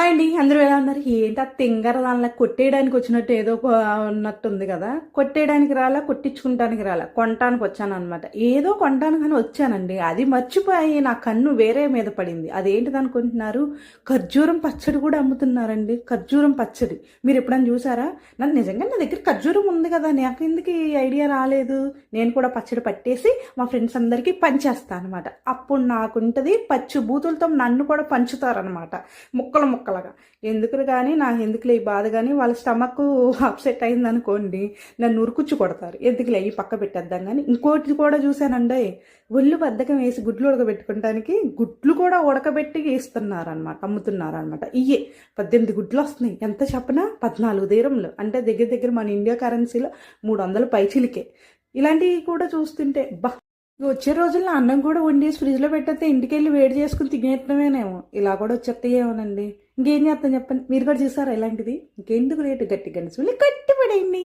Hi అండి అందరూ ఎలా ఉన్నారు? ఏంటి ఆ తింగర దానిలా కొట్టేయడానికి వచ్చినట్టు ఏదో ఉన్నట్టుంది ఉన్నట్టు ఉంది కదా? కొట్టేయడానికి రాలా కొట్టించుకుంటానికి రాలా? కొనటానికి వచ్చాను అనమాట ఏదో కొనటానికి అని వచ్చానండి. అది మర్చిపోయి నా కన్ను వేరే మీద పడింది. అదేంటిది అనుకుంటున్నారు? ఖర్జూరం పచ్చడి కూడా అమ్ముతున్నారండి. ఖర్జూరం పచ్చడి. మీరు ఎప్పుడైనా చూసారా? నన్ను నిజంగా నా దగ్గర ఖర్జూరం ఉంది కదా నాకు ఎందుకు ఈ ఐడియా రాలేదు? నేను కూడా పచ్చడి పట్టేసి మా ఫ్రెండ్స్ అందరికీ పంచేస్తాను అనమాట అప్పుడు నాకుంటుంది పచ్చి బూతులతో నన్ను కూడా పంచుతారనమాట ముక్కలు. ముక్కలుగా ఎందుకు కానీ నాకు ఎందుకులే ఈ బాధ కానీ వాళ్ళ స్టమక్ అప్సెట్ అయింది అనుకోండి నన్ను ఉరుకుచ్చు కొడతారు. ఎందుకులే ఈ పక్క పెట్టేద్దాం కానీ ఇంకోటి కూడా చూశానండి ఒళ్ళు బద్దకం వేసి గుడ్లు ఉడకబెట్టుకోవడానికి గుడ్లు కూడా ఉడకబెట్టి ఇస్తున్నారనమాట అమ్ముతున్నారనమాట ఇయ్యే పద్దెనిమిది గుడ్లు వస్తున్నాయి. ఎంత చెప్పనా? పద్నాలుగు తీరంలో అంటే దగ్గర దగ్గర మన ఇండియా కరెన్సీలో మూడు వందల పైచిలికే. ఇలాంటివి కూడా చూస్తుంటే బా! వచ్చే రోజుల్లో అన్నం కూడా వండేసి ఫ్రిడ్జ్లో పెట్టేస్తే ఇంటికి వెళ్ళి వేడి చేసుకుని తినేయటమేనేమో ఇలా కూడా వచ్చేస్తాయేమోనండి ఇంకేం చేస్తాం చెప్పండి? మీరు కూడా చూసారా ఇలాంటిది? ఇంకెందుకు రేటు? గట్టి గణసులు కట్టిపడేయండి